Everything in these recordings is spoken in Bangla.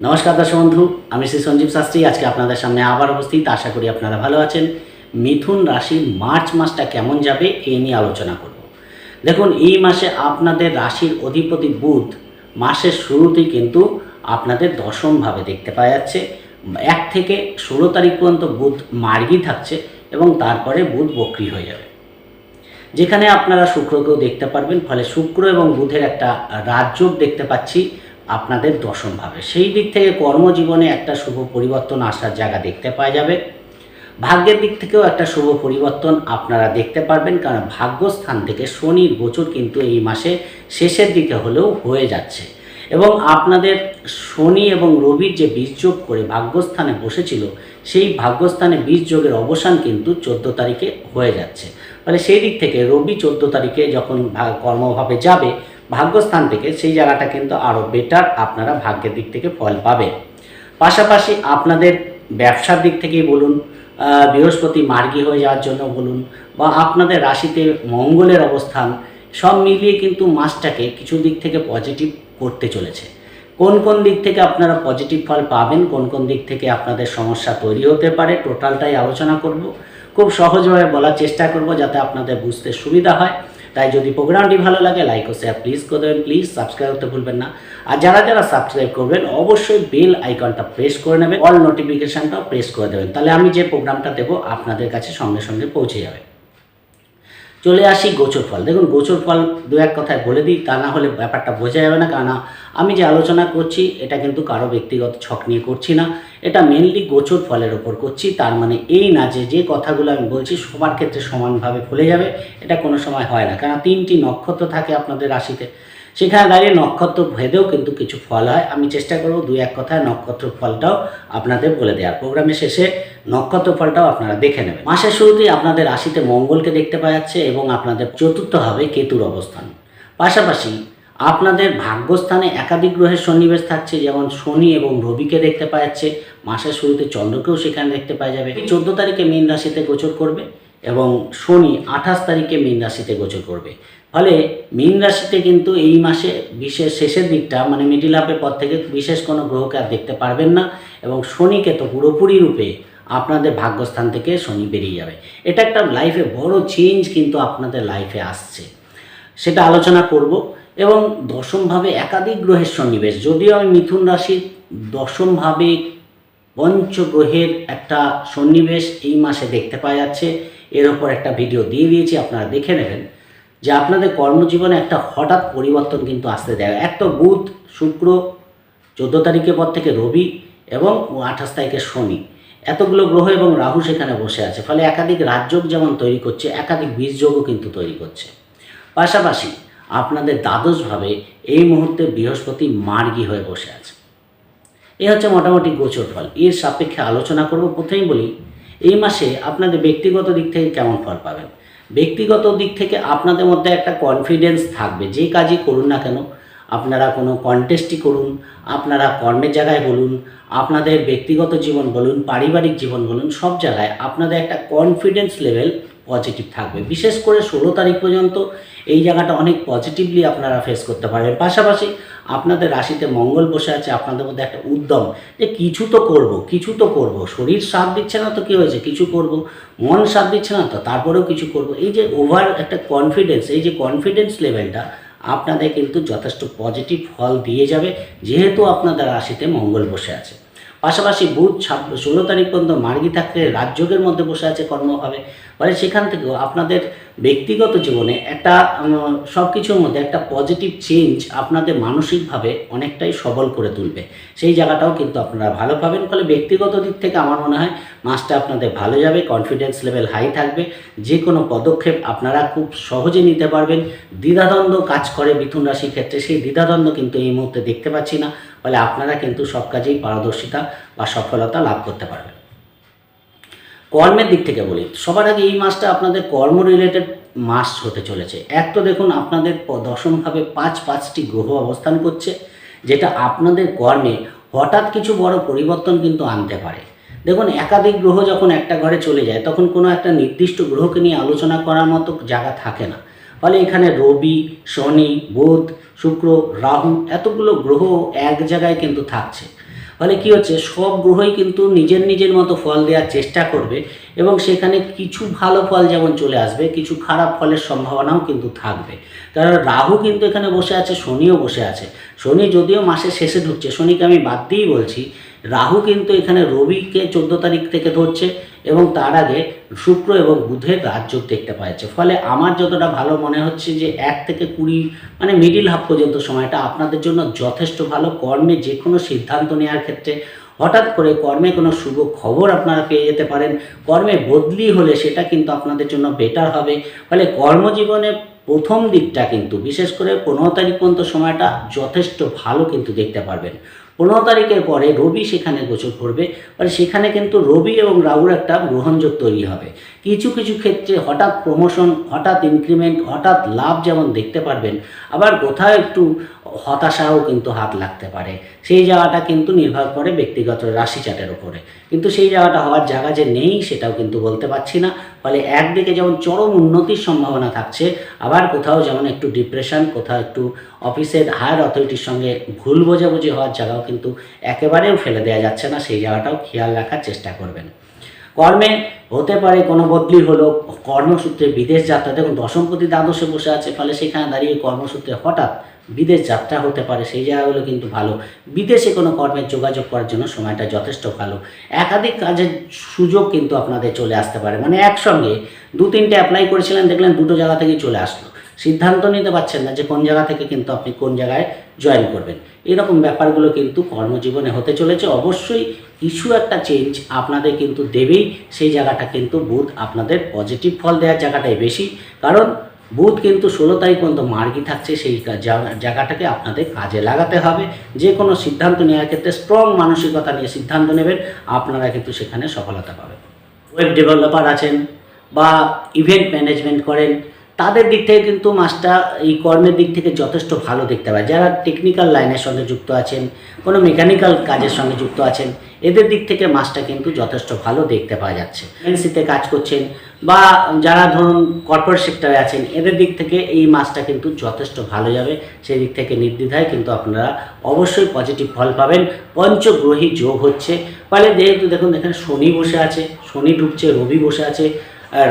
নমস্কার দর্শক বন্ধু, আমি শ্রী সঞ্জীব শাস্ত্রী। আজকে আপনাদের সামনে আবার উপস্থিত। আশা করি আপনারা ভালো আছেন। মিথুন রাশির মার্চ মাসটা কেমন যাবে এই নিয়ে আলোচনা করব। দেখুন, এই মাসে আপনাদের রাশির অধিপতি বুধ মাসের শুরুতেই কিন্তু আপনাদের দশমভাবে দেখতে পাওয়া যাচ্ছে। এক থেকে ষোলো তারিখ পর্যন্ত বুধ মার্গী থাকছে এবং তারপরে বুধ বক্রি হয়ে যাবে। যেখানে আপনারা শুক্রকেও দেখতে পারবেন, ফলে শুক্র এবং বুধের একটা রাজযোগ দেখতে পাচ্ছি। আপনাদের দশমভাবে সেই দিক থেকে কর্মজীবনে একটা শুভ পরিবর্তন আসার জায়গা দেখতে পাওয়া যাবে। ভাগ্যের দিক থেকেও একটা শুভ পরিবর্তন আপনারা দেখতে পারবেন, কারণ ভাগ্যস্থান থেকে শনির গোচর কিন্তু এই মাসে শেষের দিকে হলেও হয়ে যাচ্ছে। এবং আপনাদের শনি এবং রবির যে বীজযোগ করে ভাগ্যস্থানে বসেছিল, সেই ভাগ্যস্থানে বীজযোগের অবসান কিন্তু চোদ্দ তারিখে হয়ে যাচ্ছে। ফলে সেই দিক থেকে রবি চোদ্দ তারিখে যখন কর্মভাবে যাবে ভাগ্যস্থান থেকে সেই জায়গাটা কিন্তু আরও বেটার আপনারা ভাগ্যের দিক থেকে ফল পাবেন। পাশাপাশি আপনাদের ব্যবসার দিক থেকেই বলুন বৃহস্পতি মার্গী হয়ে যাওয়ার জন্য বলুন, বা আপনাদের রাশিতে মঙ্গলের অবস্থান, সব মিলিয়ে কিন্তু মাসটাকে কিছু দিক থেকে পজিটিভ করতে চলেছে। কোন কোন দিক থেকে আপনারা পজিটিভ ফল পাবেন, কোন কোন দিক থেকে আপনাদের সমস্যা তৈরি হতে পারে টোটালটাই আলোচনা করব। খুব সহজভাবে বলার চেষ্টা করব যাতে আপনাদের বুঝতে সুবিধা হয়। তাই যদি প্রোগ্রামটি ভালো লাগে লাইক ও শেয়ার প্লিজ করে দেবেন। প্লিজ সাবস্ক্রাইব করতে ভুলবেন না। আর যারা যারা সাবস্ক্রাইব করবেন, অবশ্যই বেল আইকনটা প্রেস করে নেবেন। অল নোটিফিকেশনটাও প্রেস করে দেবেন। তাহলে আমি যে প্রোগ্রামটা দেবো, আপনাদের কাছে সঙ্গে সঙ্গে পৌঁছে যাবে। চলে আসি গোচর ফল। দেখুন, গোচর ফল দু এক কথায় বলে দিই, তা না হলে ব্যাপারটা বোঝা যাবে না কারণ আমি যে আলোচনা করছি, এটা কিন্তু কারও ব্যক্তিগত ছক নিয়ে করছি না। এটা মেনলি গোচর ফলের ওপর করছি, তার মানে এই না যে যে কথাগুলো আমি বলছি, সবার ক্ষেত্রে সমানভাবে ফলে যাবে, এটা কোনো সময় হয় না। কারণ তিনটি নক্ষত্র থাকে আপনাদের রাশিতে। সেখানে দাঁড়িয়ে নক্ষত্র ভেদেও কিন্তু কিছু ফল হয়। আমি চেষ্টা করব দুই এক কথায় নক্ষত্র ফলটাও আপনাদের বলে দেওয়ার। প্রোগ্রামের শেষে নক্ষত্র ফলটাও আপনারা দেখে নেবেন। মাসের শুরুতেই আপনাদের রাশিতে মঙ্গলকে দেখতে পাওয়া যাচ্ছে এবং আপনাদের চতুর্থ হবে কেতুর অবস্থান। পাশাপাশি আপনাদের ভাগ্যস্থানে একাধিক গ্রহের সন্নিবেশ থাকছে, যেমন শনি এবং রবিকে দেখতে পাওয়া যাচ্ছে। মাসের শুরুতে চন্দ্রকেও সেখানে দেখতে পাওয়া যাবে। চোদ্দ তারিখে মীন রাশিতে গোচর করবে। এবং শনি আঠাশ তারিখে মীন রাশিতে গোচর করবে। ফলে মীন রাশিতে কিন্তু এই মাসে বিশেষ শেষের দিকটা মানে মিডিল আপের পর থেকে বিশেষ কোনো গ্রহকে আর দেখতে পারবেন না এবং শনিকে তো পুরোপুরি রূপে আপনাদের ভাগ্যস্থান থেকে শনি বেরিয়ে যাবে। এটা একটা লাইফে বড় চেঞ্জ কিন্তু আপনাদের লাইফে আসছে। সেটা আলোচনা করব এবং দশমভাবে একাধিক গ্রহের সন্নিবেশ। যদিও আমি মিথুন রাশির দশমভাবে পঞ্চগ্রহের একটা সন্নিবেশ এই মাসে দেখতে পাওয়া যাচ্ছে। এর ওপর একটা ভিডিও দিয়ে দিয়েছি, আপনারা দেখে নেবেন। যে আপনাদের কর্মজীবনে একটা হঠাৎ পরিবর্তন কিন্তু আসতে দেয়। এক তো বুধ, শুক্র, চোদ্দ তারিখের পর থেকে রবি এবং আঠাশ তারিখে শনি। এতগুলো গ্রহ এবং রাহু সেখানে বসে আছে। ফলে একাধিক রাজযোগ যেমন তৈরি করছে, একাধিক বীজযোগও কিন্তু তৈরি করছে। পাশাপাশি আপনাদের দ্বাদশভাবে এই মুহূর্তে বৃহস্পতি মার্গী হয়ে বসে আছে। এ হচ্ছে মোটামুটি গোচর ফল এর সাপেক্ষে আলোচনা করব, প্রথমেই বলি এই মাসে আপনাদের ব্যক্তিগত দিক থেকে কেমন ফল পাবেন? ব্যক্তিগত দিক থেকে আপনাদের মধ্যে একটা কনফিডেন্স থাকবে, যে কাজই করুন না কেন, আপনারা কোনো কন্টেস্টই করুন, আপনারা কর্মের জায়গায় বলুন, আপনাদের ব্যক্তিগত জীবন বলুন, পারিবারিক জীবন বলুন, সব জায়গায় আপনাদের একটা কনফিডেন্স লেভেল পজিটিভ থাকবে। বিশেষ করে ষোলো তারিখ পর্যন্ত এই জায়গাটা অনেক পজিটিভলি আপনারা ফেস করতে পারবেন। পাশাপাশি আপনাদের রাশিতে মঙ্গল বসে আছে, আপনাদের মধ্যে একটা উদ্যম যে কিছু তো করব, কিছু তো করব। শরীর সাথ দিচ্ছে না তো কী হয়েছে? কিছু করব। মন সাথ দিচ্ছে না তো তারপরেও কিছু করব। এই যে ওভার একটা কনফিডেন্স এই যে কনফিডেন্স লেভেলটা আপনাদের কিন্তু যথেষ্ট পজিটিভ ফল দিয়ে যাবে, যেহেতু আপনাদের রাশিতে মঙ্গল বসে আছে। পাশাপাশি বুধ ষোলো তারিখ পর্যন্ত মার্গী থাকলে রাজযোগের মধ্যে বসে আছে কর্মভাবে ফলে সেখান থেকেও আপনাদের ব্যক্তিগত জীবনে একটা সব কিছুর মধ্যে একটা পজিটিভ চেঞ্জ আপনাদের মানসিকভাবে অনেকটাই সবল করে তুলবে। সেই জায়গাটাও কিন্তু আপনারা ভালো পাবেন। ফলে ব্যক্তিগত দিক থেকে আমার মনে হয় মাসটা আপনাদের ভালো যাবে কনফিডেন্স লেভেল হাই থাকবে। যে কোনো পদক্ষেপ আপনারা খুব সহজে নিতে পারবেন। দ্বিধাদ্বন্দ্ব কাজ করে মিথুন রাশির ক্ষেত্রে, সেই দ্বিধাদ্বন্দ্ব কিন্তু এই মুহূর্তে দেখতে পাচ্ছি না। ফলে আপনারা কিন্তু সব কাজেই পারদর্শিতা বা সফলতা লাভ করতে পারবেন। কর্মের দিক থেকে বলি, সবার আগে এই মাসটা আপনাদের কর্ম রিলেটেড মাস হতে চলেছে। এক তো দেখুন, আপনাদের দশমভাবে পাঁচ পাঁচটি গ্রহ অবস্থান করছে, যেটা আপনাদের কর্মে হঠাৎ কিছু বড় পরিবর্তন কিন্তু আনতে পারে। দেখুন, একাধিক গ্রহ যখন একটা ঘরে চলে যায়, তখন কোনো একটা নির্দিষ্ট গ্রহকে নিয়ে আলোচনা করার মতো জায়গা থাকে না। ফলে এখানে রবি, শনি, বুধ, শুক্র, রাহু এতগুলো গ্রহ এক জায়গায় কিন্তু থাকছে। ফলে কি হচ্ছে? সব গ্রহই কিন্তু নিজের নিজের মতো ফল দেওয়ার চেষ্টা করবে এবং সেখানে কিছু ভালো ফল যেমন চলে আসবে, কিছু খারাপ ফলের সম্ভাবনাও কিন্তু থাকবে। কারণ রাহু কিন্তু এখানে বসে আছে, শনিও বসে আছে। শনি যদিও মাসের শেষে ঢুকছে, শনিকে আমি বাদ দিয়েই বলছি, রাহু কিন্তু এখানে রবিকে চোদ্দ তারিখ থেকে ধরছে। এবং তার আগে শুক্র এবং বুধের রাজযোগ দেখতে পাচ্ছে ফলে আমার যতটা ভালো মনে হচ্ছে যে এক থেকে কুড়ি মানে মিডিল হাফ পর্যন্ত সময়টা আপনাদের জন্য যথেষ্ট ভালো। কর্মে যে কোনো সিদ্ধান্ত নেওয়ার ক্ষেত্রে হঠাৎ করে কর্মে কোনো শুভ খবর আপনারা পেয়ে যেতে পারেন। কর্মে বদলি হলে সেটা কিন্তু আপনাদের জন্য বেটার হবে। ফলে কর্মজীবনে প্রথম দিকটা কিন্তু, বিশেষ করে পনেরো তারিখ পর্যন্ত সময়টা যথেষ্ট ভালো কিন্তু দেখতে পারবেন। পনেরো তারিখের পরে রবি সেখানে গোচর করবে। মানে সেখানে কিন্তু রবি এবং রাহুর একটা গ্রহণযোগ তৈরি হবে। কিছু কিছু ক্ষেত্রে হঠাৎ প্রমোশন হঠাৎ ইনক্রিমেন্ট হঠাৎ লাভ যেমন দেখতে পারবেন, আবার কোথাও একটু হতাশাও কিন্তু হাত লাগতে পারে। সেই জায়গাটা কিন্তু নির্ভর করে ব্যক্তিগত রাশি চাটের উপরে। কিন্তু সেই জায়গাটা হওয়ার জায়গা যে নেই সেটাও কিন্তু বলতে পারছি না। ফলে একদিকে যেমন চরম উন্নতির সম্ভাবনা থাকছে, আবার কোথাও যেমন একটু ডিপ্রেশন কোথাও একটু অফিসের হায়ার অথরিটির সঙ্গে ভুল বোঝাবুঝি হওয়ার জায়গাও কিন্তু একেবারেও ফেলে দেওয়া যাচ্ছে না। সেই জায়গাটাও খেয়াল রাখার চেষ্টা করবেন। কর্মে হতে পারে কোনো বদলি হলো, কর্মসূত্রে বিদেশ যাত্রা দেখুন দশমপতি দ্বাদশে বসে আছে, ফলে সেখানে দাঁড়িয়ে কর্মসূত্রে হঠাৎ বিদেশ যাত্রা হতে পারে, সেই জায়গাগুলো কিন্তু ভালো। বিদেশে কোনো কর্মের যোগাযোগ করার জন্য সময়টা যথেষ্ট ভালো। একাধিক কাজের সুযোগ কিন্তু আপনাদের চলে আসতে পারে। মানে একসঙ্গে দু তিনটে অ্যাপ্লাই করেছিলেন, দেখলেন দুটো জায়গা থেকেই চলে আসলো। সিদ্ধান্ত নিতে পারছেন না যে কোন জায়গা থেকে কিন্তু আপনি কোন জায়গায় জয়েন করবেন। এরকম ব্যাপারগুলো কিন্তু কর্মজীবনে হতে চলেছে। অবশ্যই কিছু একটা চেঞ্জ আপনাদের কিন্তু দেবেই। সেই জায়গাটা কিন্তু বুধ আপনাদের পজিটিভ ফল দেওয়ার জায়গাটাই বেশি। কারণ বুধ কিন্তু ষোলো তারিখ পর্যন্ত মার্গি থাকছে সেই জায়গাটাকে আপনাদের কাজে লাগাতে হবে। যে কোনো সিদ্ধান্ত নেওয়ার ক্ষেত্রে স্ট্রং মানসিকতা নিয়ে সিদ্ধান্ত নেবেন। আপনারা কিন্তু সেখানে সফলতা পাবেন। ওয়েব ডেভেলপার আছেন বা ইভেন্ট ম্যানেজমেন্ট করেন তাদের দিক থেকে কিন্তু মাসটা এই কর্মের দিক থেকে যথেষ্ট ভালো দেখতে পায়। যারা টেকনিক্যাল লাইনের সঙ্গে যুক্ত আছেন, কোনো মেকানিক্যাল কাজের সঙ্গে যুক্ত আছেন, এদের দিক থেকে মাসটা কিন্তু যথেষ্ট ভালো দেখতে পাওয়া যাচ্ছে। এনসিতে কাজ করছেন বা যারা ধরুন কর্পোরেট সেক্টরে আছেন, এদের দিক থেকে এই মাসটা কিন্তু যথেষ্ট ভালো যাবে। সেই দিক থেকে নির্দ্বিধায় কিন্তু আপনারা অবশ্যই পজিটিভ ফল পাবেন। পঞ্চগ্রহী যোগ হচ্ছে। ফলে যেহেতু দেখুন, এখানে শনি বসে আছে, শনি ঢুকছে রবি বসে আছে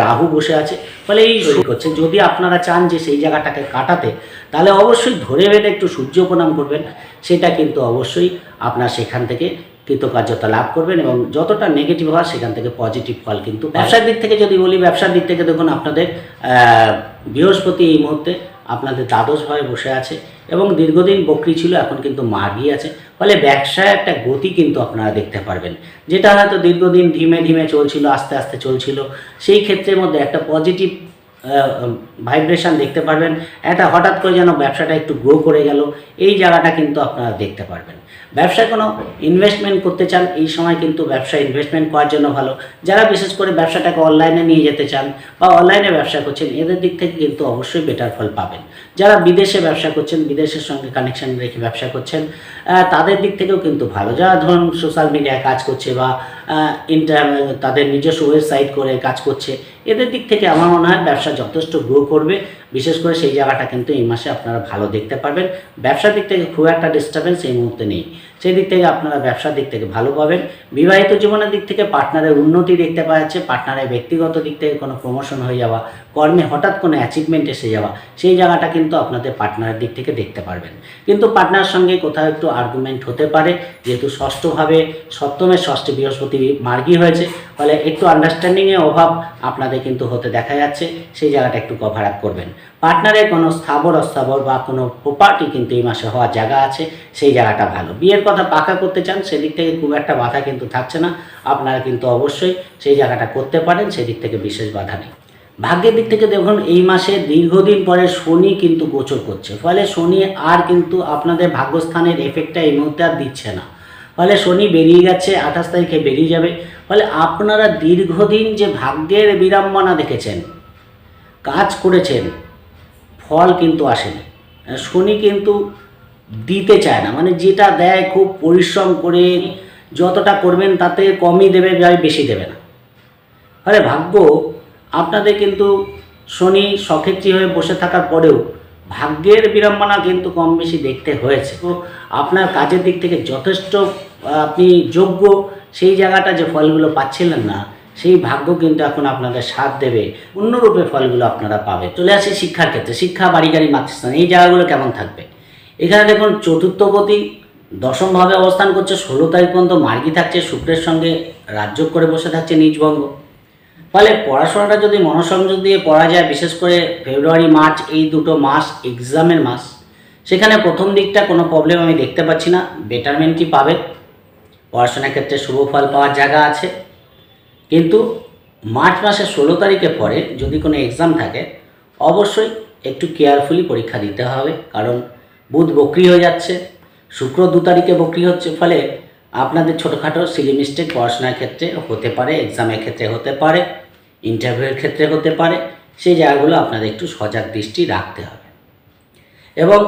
রাহু বসে আছে। ফলে এই করছে যদি আপনারা চান যে সেই জায়গাটাকে কাটাতে, তাহলে অবশ্যই ধরে বেঁধে একটু সূর্য প্রণাম করবেন। সেটা কিন্তু অবশ্যই আপনার সেখান থেকে কৃতকার্যতা লাভ করবেন এবং যতটা নেগেটিভ হয় সেখান থেকে পজিটিভ ফল কিন্তু ব্যবসার দিক থেকে যদি বলি, ব্যবসার দিক থেকে দেখুন, আপনাদের বৃহস্পতি এই মুহূর্তে আপনাদের দ্বাদশ ভাবে বসে আছে এবং দীর্ঘদিন বকরি ছিল, এখন কিন্তু মার্গি আছে। ফলে ব্যবসায় একটা গতি কিন্তু আপনারা দেখতে পারবেন। যেটা হয়তো দীর্ঘদিন ধীমে ধীমে চলছিল, আস্তে আস্তে চলছিল, সেই ক্ষেত্রের মধ্যে একটা পজিটিভ ভাইব্রেশন দেখতে পারবেন। এটা হঠাৎ করে যেন ব্যবসাটা একটু গ্রো করে গেল, এই জায়গাটা কিন্তু আপনারা দেখতে পারবেন। ব্যবসায় কোনো ইনভেস্টমেন্ট করতে চান, এই সময় কিন্তু ব্যবসায় ইনভেস্টমেন্ট করার জন্য ভালো। যারা বিশেষ করে ব্যবসাটাকে অনলাইনে নিয়ে যেতে চান বা অনলাইনে ব্যবসা করছেন, এদের দিক থেকে কিন্তু অবশ্যই বেটার ফল পাবেন। যারা বিদেশে ব্যবসা করছেন, বিদেশের সঙ্গে কানেকশন রেখে ব্যবসা করছেন তাদের দিক থেকেও কিন্তু ভালো। যারা ধরুন সোশ্যাল মিডিয়ায় কাজ করছে বা ইন্টার তাদের নিজস্ব ওয়েবসাইট করে কাজ করছে, এদের দিক থেকে আমার মনে হয় ব্যবসা যথেষ্ট গ্রো করবে। বিশেষ করে সেই জায়গাটা কিন্তু এই মাসে আপনারা ভালো দেখতে পারবেন। ব্যবসার দিক থেকে খুব একটা ডিস্টারবেন্স এই মুহূর্তে নেই। সেই দিক থেকে আপনারা ব্যবসার দিক থেকে ভালো পাবেন। বিবাহিত জীবনের দিক থেকে পার্টনারের উন্নতি দেখতে পাওয়া যাচ্ছে। পার্টনারের ব্যক্তিগত দিক থেকে কোনো প্রমোশন হয়ে যাওয়া কর্মে হঠাৎ কোনো অ্যাচিভমেন্ট এসে যাওয়া, সেই জায়গাটা কিন্তু আপনাদের পার্টনারের দিক থেকে দেখতে পারবেন। কিন্তু পার্টনার সঙ্গে কোথাও একটু আর্গুমেন্ট হতে পারে, যেহেতু ষষ্ঠভাবে সপ্তমের ষষ্ঠে বৃহস্পতি মার্গী হয়েছে, ফলে একটু আন্ডারস্ট্যান্ডিংয়ের অভাব আপনাদের কিন্তু হতে দেখা যাচ্ছে, সেই জায়গাটা একটু কভার আপ করবেন। পার্টনারের কোনো স্থাবর, অস্থাবর বা কোনো প্রপার্টি কিন্তু এই মাসে হওয়ার জায়গা আছে, সেই জায়গাটা ভালো। বিয়ের কথা পাকা করতে চান, সেদিক থেকে খুব একটা বাধা কিন্তু থাকছে না, আপনারা কিন্তু অবশ্যই সেই জায়গাটা করতে পারেন, সেদিক থেকে বিশেষ বাধা নেই। ভাগ্যের দিক থেকে দেখুন, এই মাসে দীর্ঘদিন পরে শনি কিন্তু গোচর করছে। ফলে শনি আর কিন্তু আপনাদের ভাগ্যস্থানের এফেক্টটা এই মুহূর্তে আর দিচ্ছে না। ফলে শনি বেরিয়ে গেছে আঠাশ তারিখে বেরিয়ে যাবে। ফলে আপনারা দীর্ঘদিন যে ভাগ্যের বিড়ম্বনা দেখেছেন, কাজ করেছেন, ফল কিন্তু আসেনি। শনি কিন্তু দিতে চায় না মানে যেটা দেয় খুব পরিশ্রম করে যতটা করবেন তাতে কমই দেবে বেশি দেবে না। ফলে ভাগ্য আপনাদের কিন্তু শনি সক্ষেত্রী হয়ে বসে থাকার পরেও ভাগ্যের বিড়ম্বনা কিন্তু কম বেশি দেখতে হয়েছে। তো আপনার কাজের দিক থেকে যথেষ্ট আপনি যোগ্য, সেই জায়গাটা যে ফলগুলো পাচ্ছিলেন না, সেই ভাগ্য কিন্তু এখন আপনাদের সাথ দেবে। অন্যরূপে ফলগুলো আপনারা পাবে। চলে আসি শিক্ষার ক্ষেত্রে। শিক্ষা, বাড়ি গাড়ি, মাতৃস্থান, এই জায়গাগুলো কেমন থাকবে? এখানে দেখুন চতুর্থপতি দশমভাবে অবস্থান করছে, ষোলো তারিখ পর্যন্ত মার্গি থাকছে, শুক্রের সঙ্গে রাজ্য করে বসে থাকছে নিজবঙ্গ ফলে পড়াশোনাটা যদি মনোসংযোগ দিয়ে পড়া যায়, বিশেষ করে ফেব্রুয়ারি, মার্চ, এই দুটো মাস, এক্সামের মাস, সেখানে প্রথম দিকটা কোনো প্রবলেম আমি দেখতে পাচ্ছি না। বেটারমেন্টই পাবে। পড়াশোনার ক্ষেত্রে শুভ ফল পাওয়ার জায়গা আছে। কিন্তু মার্চ মাসের ষোলো তারিখে পরে যদি কোনো এক্সাম থাকে, অবশ্যই একটু কেয়ারফুলি পরীক্ষা দিতে হবে। কারণ বুধ বকরি হয়ে যাচ্ছে, শুক্র দু তারিখে বকরি হচ্ছে, ফলে আপনাদের ছোটোখাটো সিলি মিস্টেক পড়াশোনার ক্ষেত্রে হতে পারে এক্সামের ক্ষেত্রে হতে পারে ইন্টারভিউয়ের ক্ষেত্রে হতে পারে, সেই জায়গাগুলো আপনাদের একটু সজাগ দৃষ্টি রাখতে হবে। এবং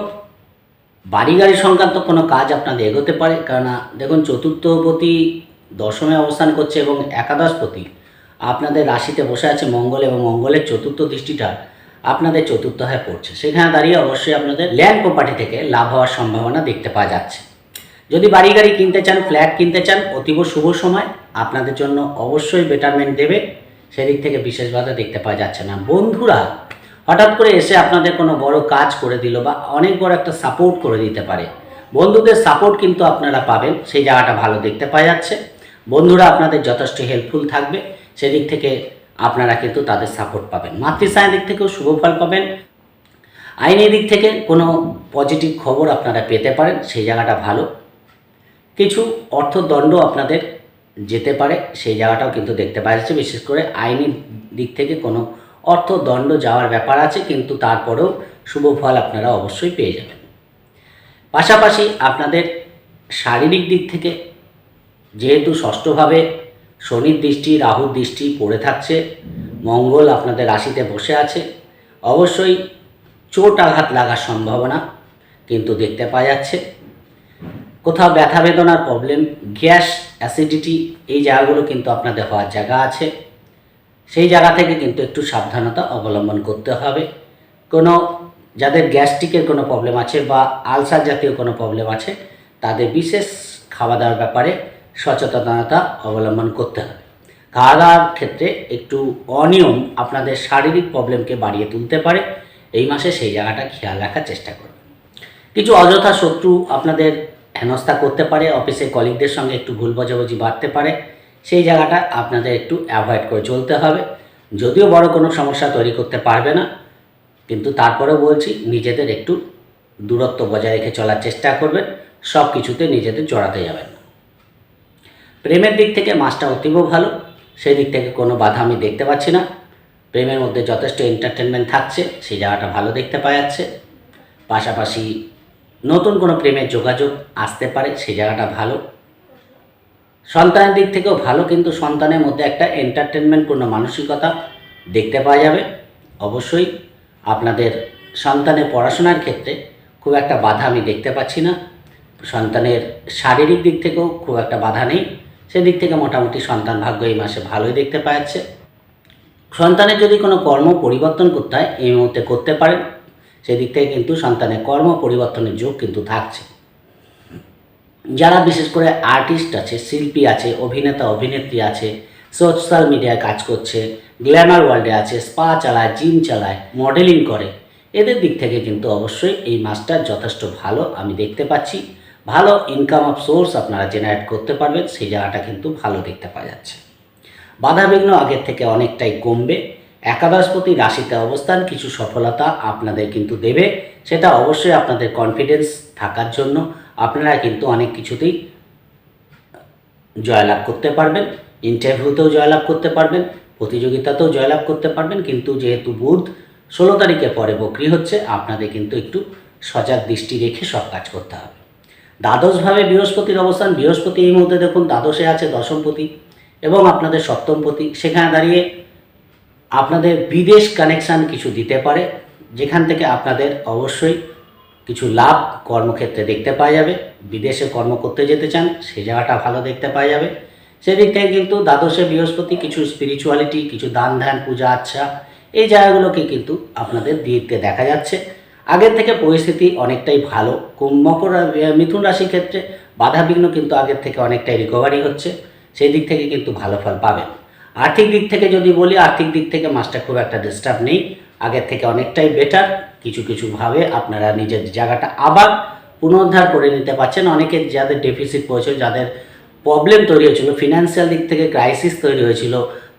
বাড়ি গাড়ি সংক্রান্ত কোনো কাজ আপনাদের এগোতে পারে, কেননা দেখুন চতুর্থপতি দশমে অবস্থান করছে এবং একাদশপতি আপনাদের রাশিতে বসে আছে মঙ্গল এবং মঙ্গলের চতুর্থ দৃষ্টিটা আপনাদের চতুর্থ হয়ে পড়ছে। সেখানে দাঁড়িয়ে অবশ্যই আপনাদের ল্যান্ড প্রপার্টি থেকে লাভ হওয়ার সম্ভাবনা দেখতে পাওয়া যাচ্ছে। যদি বাড়ি গাড়ি কিনতে চান, ফ্ল্যাট কিনতে চান, অতীব শুভ সময়। আপনাদের জন্য অবশ্যই বেটারমেন্ট দেবে। সেদিক থেকে বিশেষভাবে দেখতে পাওয়া যাচ্ছে না। বন্ধুরা, হঠাৎ করে এসে আপনাদের কোনো বড় কাজ করে দিল বা অনেক বড় একটা সাপোর্ট করে দিতে পারে। বন্ধুদের সাপোর্ট কিন্তু আপনারা পাবেন। সেই জায়গাটা ভালো দেখতে পাওয়া যাচ্ছে। বন্ধুরা, আপনাদের যথেষ্ট হেল্পফুল থাকবে। সেদিক থেকে আপনারা কিন্তু তাদের সাপোর্ট পাবেন। মাতৃসায়ের দিক থেকেও শুভ ফল পাবেন। আইনের দিক থেকে কোনো পজিটিভ খবর আপনারা পেতে পারেন। সেই জায়গাটা ভালো। কিছু অর্থদণ্ড আপনাদের যেতে পারে, সেই জায়গাটাও কিন্তু দেখতে পাওয়া যাচ্ছে। বিশেষ করে আইনি দিক থেকে কোনো অর্থদণ্ড যাওয়ার ব্যাপার আছে, কিন্তু তারপরেও শুভ ফল আপনারা অবশ্যই পেয়ে যাবেন। পাশাপাশি আপনাদের শারীরিক দিক থেকে যেহেতু ষষ্ঠভাবে শনির দৃষ্টি, রাহুর দৃষ্টি পড়ে থাকছে, মঙ্গল আপনাদের রাশিতে বসে আছে, অবশ্যই চোট আঘাত লাগার সম্ভাবনা কিন্তু দেখতে পাওয়া যাচ্ছে। কোথাও ব্যথা বেদনার প্রবলেম গ্যাস অ্যাসিডিটি এই জায়গাগুলো কিন্তু আপনাদের হওয়ার জায়গা আছে। সেই জায়গা থেকে কিন্তু একটু সাবধানতা অবলম্বন করতে হবে। কোনো, যাদের গ্যাস্ট্রিকের কোনো প্রবলেম আছে বা আলসার জাতীয় কোনো প্রবলেম আছে, তাদের বিশেষ খাওয়া দাওয়ার ব্যাপারে সচেতনতা অবলম্বন করতে হবে। খাওয়া দাওয়ার ক্ষেত্রে একটু অনিয়ম আপনাদের শারীরিক প্রবলেমকে বাড়িয়ে তুলতে পারে। এই মাসে সেই জায়গাটা খেয়াল রাখার চেষ্টা করবেন। কিছু অযথা শত্রু আপনাদের হেনস্থা করতে পারে অফিসে কলিগদের সঙ্গে একটু ভুল বোঝাবুঝি বাড়তে পারে, সেই জায়গাটা আপনাদের একটু অ্যাভয়েড করে চলতে হবে। যদিও বড় কোনো সমস্যা তৈরি করতে পারবে না, কিন্তু তারপরেও বলছি, নিজেদের একটু দূরত্ব বজায় রেখে চলার চেষ্টা করবেন, সব কিছুতে নিজেদের জড়াতে যাবেন না। প্রেমের দিক থেকে মাসটা অতীব ভালো, সেই দিক থেকে কোনো বাধা আমি দেখতে পাচ্ছি না। প্রেমের মধ্যে যথেষ্ট এন্টারটেনমেন্ট থাকছে, সেই জায়গাটা ভালো দেখতে পাওয়া যাচ্ছে। পাশাপাশি নতুন কোনো প্রেমের যোগাযোগ আসতে পারে, সেই জায়গাটা ভালো। সন্তানের দিক থেকেও ভালো, কিন্তু সন্তানের মধ্যে একটা এন্টারটেনমেন্টপূর্ণ মানসিকতা দেখতে পাওয়া যাবে। অবশ্যই আপনাদের সন্তানের পড়াশোনার ক্ষেত্রে খুব একটা বাধা আমি দেখতে পাচ্ছি না। সন্তানের শারীরিক দিক থেকেও খুব একটা বাধা নেই। সেদিক থেকে মোটামুটি সন্তান ভাগ্য এই মাসে ভালোই দেখতে পাওয়া যাচ্ছে। সন্তানের যদি কোনো কর্ম পরিবর্তন করতে হয়, এই মুহূর্তে করতে পারেন। সেদিক থেকে কিন্তু সন্তানের কর্ম পরিবর্তনের যোগ কিন্তু থাকছে। যারা বিশেষ করে আর্টিস্ট আছে, শিল্পী আছে, অভিনেতা, অভিনেত্রী আছে সোশ্যাল মিডিয়ায় কাজ করছে গ্ল্যামার ওয়ার্ল্ডে আছে স্পা চালায় জিম চালায় মডেলিং করে, এদের দিক থেকে কিন্তু অবশ্যই এই মাসটা যথেষ্ট ভালো আমি দেখতে পাচ্ছি। ভালো ইনকাম অফ সোর্স আপনারা জেনারেট করতে পারবেন, সেই জায়গাটা কিন্তু ভালো দেখতে পাওয়া যাচ্ছে। বাধাবিঘ্ন আগের থেকে অনেকটাই কমবে। একাদশপতি রাশিতে অবস্থান, কিছু সফলতা আপনাদের কিন্তু দেবে। সেটা অবশ্যই আপনাদের কনফিডেন্স থাকার জন্য। আপনারা কিন্তু অনেক কিছুতেই জয়লাভ করতে পারবেন। ইন্টারভিউতেও জয়লাভ করতে পারবেন, প্রতিযোগিতাতেও জয়লাভ করতে পারবেন। কিন্তু যেহেতু বুধ, ষোলো তারিখে পরে বকরি হচ্ছে, আপনাদের কিন্তু একটু সজাগ দৃষ্টি রেখে সব কাজ করতে হবে। দ্বাদশভাবে বৃহস্পতির অবস্থান, বৃহস্পতি এই মুহূর্তে দেখুন, দ্বাদশে আছে দশমপতি এবং আপনাদের সপ্তমপতি। সেখানে দাঁড়িয়ে আপনাদের বিদেশ কানেকশান কিছু দিতে পারে, যেখান থেকে আপনাদের অবশ্যই কিছু লাভ কর্মক্ষেত্রে দেখতে পাওয়া যাবে। বিদেশে কর্ম করতে যেতে চান, সে জায়গাটা ভালো দেখতে পাওয়া যাবে। সেদিক থেকে কিন্তু দ্বাদশে বৃহস্পতি কিছু স্পিরিচুয়ালিটি কিছু দান ধ্যান, পূজা আচ্ছা এই জায়গাগুলোকে কিন্তু আপনাদের দিতে দেখা যাচ্ছে। আগের থেকে পরিস্থিতি অনেকটাই ভালো। মকর মিথুন রাশির ক্ষেত্রে বাধাবিঘ্ন কিন্তু আগের থেকে অনেকটাই রিকভারি হচ্ছে। সেই দিক থেকে কিন্তু ভালো ফল পাবেন। আর্থিক দিক থেকে যদি বলি, আর্থিক দিক থেকে মাসটা খুব একটা ডিস্টার্ব নেই। আগের থেকে অনেকটাই বেটার কিছু কিছুভাবে আপনারা নিজের জায়গাটা আবার পুনরুদ্ধার করে নিতে পারছেন। অনেকে যাদের ডেফিসিট পড়েছিল, যাদের প্রবলেম তৈরি হয়েছিল ফিনান্সিয়াল দিক থেকে ক্রাইসিস তৈরি হয়েছিল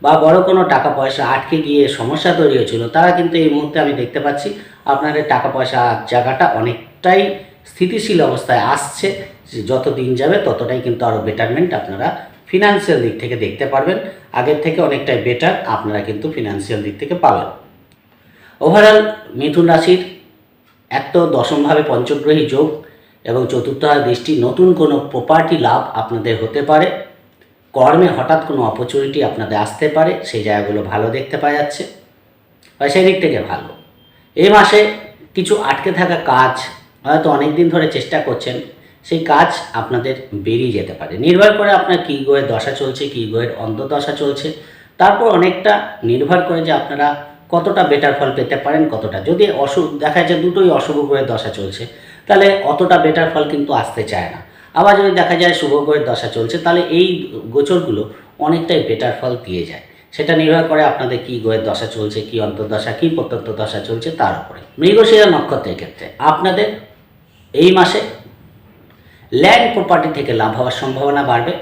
বা বড় কোনো টাকা পয়সা আটকে গিয়ে সমস্যা তৈরি হয়েছিল, তারা কিন্তু এই মুহূর্তে আমি দেখতে পাচ্ছি আপনাদের টাকা পয়সা জায়গাটা অনেকটাই স্থিতিশীল অবস্থায় আসছে। যত দিন যাবে ততটাই কিন্তু আরও বেটারমেন্ট আপনারা ফিনান্সিয়াল দিক থেকে দেখতে পারবেন। আগের থেকে অনেকটাই বেটার আপনারা কিন্তু ফিনান্সিয়াল দিক থেকে পাবেন। ওভারঅল মিথুন রাশির এক তো দশমভাবে পঞ্চগ্রহী যোগ এবং চতুর্থ দৃষ্টি নতুন কোনো প্রপার্টি লাভ আপনাদের হতে পারে। কর্মে হঠাৎ কোনো অপরচুনিটি আপনাদের আসতে পারে, সেই জায়গাগুলো ভালো দেখতে পাওয়া যাচ্ছে। বা সেই দিক থেকে ভালো। এই মাসে কিছু আটকে থাকা কাজ হয়তো অনেক দিন ধরে চেষ্টা করছেন সেই কাজ আপনাদের বেরিয়ে যেতে পারে। নির্ভর করে আপনার কী গ্রহের দশা চলছে, কী গ্রহের অন্তদশা চলছে। তারপর অনেকটা নির্ভর করে যে আপনারা কতটা বেটার ফল পেতে পারেন, কতটা। যদি অশুভ দেখা যায় দুটোই অশুভ গ্রহের দশা চলছে, তাহলে অতটা বেটার ফল কিন্তু আসতে চায় না। আবার যদি দেখা যায় শুভ গ্রহের দশা চলছে, তাহলে এই গোচরগুলো অনেকটাই বেটার ফল দিয়ে যায়। সেটা নির্ভর করে আপনাদের কী গ্রহের দশা চলছে, কী অন্তর্দশা কী প্রত্যন্ত দশা চলছে, তার উপরে। মৃগশিরা নক্ষত্রের ক্ষেত্রে আপনাদের এই মাসে ল্যান্ড প্রপার্টি থেকে লাভ হওয়ার সম্ভাবনা বাড়বে।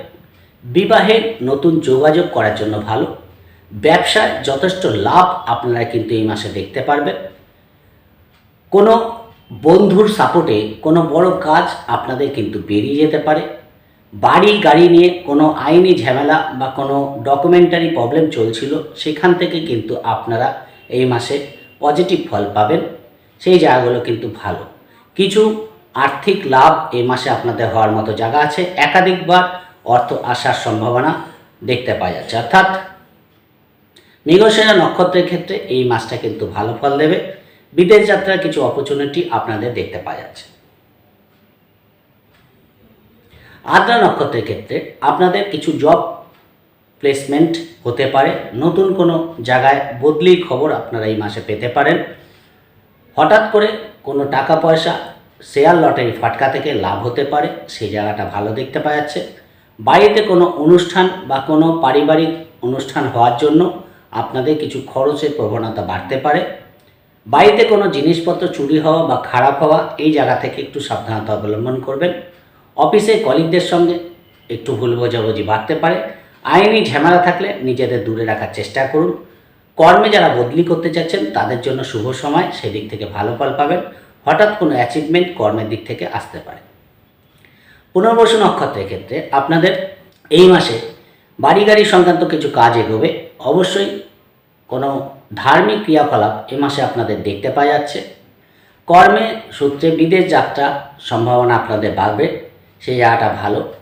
বিবাহে নতুন যোগাযোগ করার জন্য ভালো। ব্যবসায় যথেষ্ট লাভ আপনারা কিন্তু এই মাসে দেখতে পারবেন। কোনো বন্ধুর সাপোর্টে কোনো বড় কাজ আপনাদের কিন্তু বেরিয়ে যেতে পারে। বাড়ি গাড়ি নিয়ে কোনো আইনি ঝামেলা বা কোনো ডকুমেন্টারি প্রবলেম চলছিল, সেখান থেকে কিন্তু আপনারা এই মাসে পজিটিভ ফল পাবেন। সেই জায়গাগুলো কিন্তু ভালো। কিছু আর্থিক লাভ এই মাসে আপনাদের হওয়ার মতো জায়গা আছে। একাধিকবার অর্থ আসার সম্ভাবনা দেখতে পাওয়া যাচ্ছে। অর্থাৎ মৃগশিরা নক্ষত্রের ক্ষেত্রে এই মাসটা কিন্তু ভালো ফল দেবে। বিদেশ যাত্রার কিছু অপরচুনিটি আপনাদের দেখতে পাওয়া যাচ্ছে। আদ্রা নক্ষত্রের ক্ষেত্রে আপনাদের কিছু জব প্লেসমেন্ট হতে পারে। নতুন কোনো জায়গায় বদলির খবর আপনারা এই মাসে পেতে পারেন। হঠাৎ করে কোনো টাকা পয়সা শেয়ার লটারি ফাটকা থেকে লাভ হতে পারে সেই জায়গাটা ভালো দেখতে পাওয়া যাচ্ছে। বাড়িতে কোনো অনুষ্ঠান বা কোনো পারিবারিক অনুষ্ঠান হওয়ার জন্য আপনাদের কিছু খরচের প্রবণতা বাড়তে পারে। বাড়িতে কোনো জিনিসপত্র চুরি হওয়া বা খারাপ হওয়া, এই জায়গা থেকে একটু সাবধানতা অবলম্বন করবেন। অফিসে কলিগদের সঙ্গে একটু ভুল বোঝাবুঝি বাড়তে পারে। আইনি ঝামেলা থাকলে নিজেদের দূরে রাখার চেষ্টা করুন। কর্মে যারা বদলি করতে চাচ্ছেন, তাদের জন্য শুভ সময়, সেদিক থেকে ভালো ফল পাবেন। হঠাৎ কোনো অ্যাচিভমেন্ট কর্মের দিক থেকে আসতে পারে। পুনর্বসু নক্ষত্রের ক্ষেত্রে আপনাদের এই মাসে বাড়ি গাড়ি সংক্রান্ত কিছু কাজ এগোবে। অবশ্যই কোনো ধার্মিক ক্রিয়াকলাপ এ মাসে আপনাদের দেখতে পাওয়া যাচ্ছে। কর্মে, সূত্রে বিদেশ যাত্রা সম্ভাবনা আপনাদের বাড়বে, সেই জায়গাটা ভালো।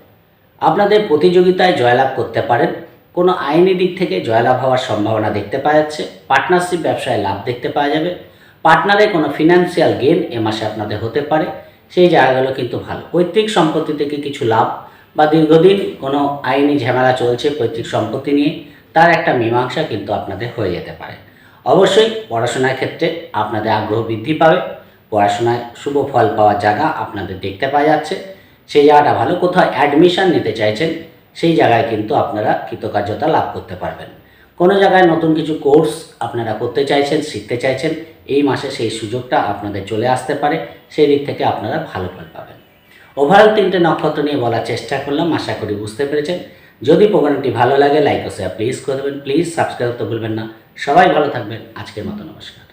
আপনাদের প্রতিযোগিতায় জয়লাভ করতে পারেন। কোনো আইনি দিক থেকে জয়লাভ হওয়ার সম্ভাবনা দেখতে পাওয়া যাচ্ছে। পার্টনারশিপ ব্যবসায় লাভ দেখতে পাওয়া যাবে। পার্টনারে কোনো ফিনান্সিয়াল গেন এ মাসে আপনাদের হতে পারে। সেই জায়গাগুলো কিন্তু ভালো। পৈতৃক সম্পত্তি থেকে কিছু লাভ বা দীর্ঘদিন কোনো আইনি ঝামেলা চলছে পৈতৃক সম্পত্তি নিয়ে, তার একটা মীমাংসা কিন্তু আপনাদের হয়ে যেতে পারে। অবশ্যই পড়াশোনার ক্ষেত্রে আপনাদের আগ্রহ বৃদ্ধি পাবে। পড়াশোনায় শুভ ফল পাওয়ার জায়গা আপনাদের দেখতে পাওয়া যাচ্ছে। সেই জায়গাটা ভালো। কোথাও অ্যাডমিশন নিতে চাইছেন, সেই জায়গায় কিন্তু আপনারা কৃতকার্যতা লাভ করতে পারবেন। কোনো জায়গায় নতুন কিছু কোর্স আপনারা করতে চাইছেন, শিখতে চাইছেন, এই মাসে সেই সুযোগটা আপনাদের চলে আসতে পারে, সেই দিক থেকে আপনারা ভালো ফল পাবেন। ওভারঅল তিনটে নক্ষত্র নিয়ে বলার চেষ্টা করলাম, আশা করি বুঝতে পেরেছেন। যদি প্রোগ্রামটি ভালো লাগে লাইক ও শেয়ার প্লিজ করে দেবেন। প্লিজ সাবস্ক্রাইব করতে ভুলবেন না। সবাই ভালো থাকবেন। আজকের মতো নমস্কার।